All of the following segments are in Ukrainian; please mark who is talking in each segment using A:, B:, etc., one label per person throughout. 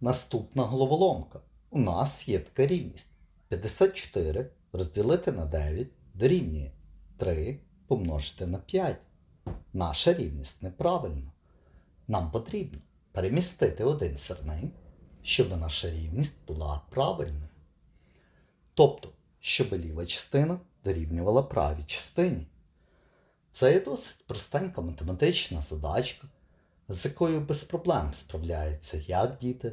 A: Наступна головоломка. У нас є така рівність. 54 розділити на 9 дорівнює 3 помножити на 5. Наша рівність неправильна. Нам потрібно перемістити один сирник, щоб наша рівність була правильною. Тобто, щоб ліва частина дорівнювала правій частині. Це є досить простенька математична задачка, з якою без проблем справляються як діти,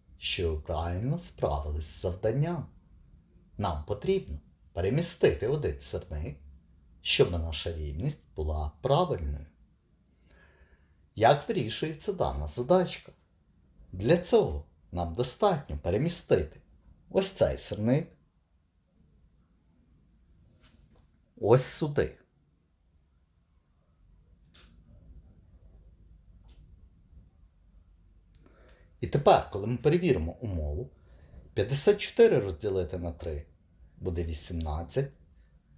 A: що ви правильно справились з завданням. Нам потрібно перемістити один сирник, щоб наша рівність була правильною. Як вирішується дана задачка? Для цього нам достатньо перемістити ось цей сирник ось сюди. І тепер, коли ми перевіримо умову, 54 розділити на 3 буде 18.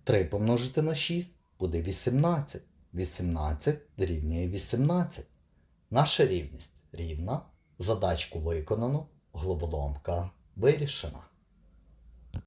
A: 3 помножити на 6 буде 18. 18 дорівнює 18. Наша рівність рівна. Задачку виконано, головоломка вирішена.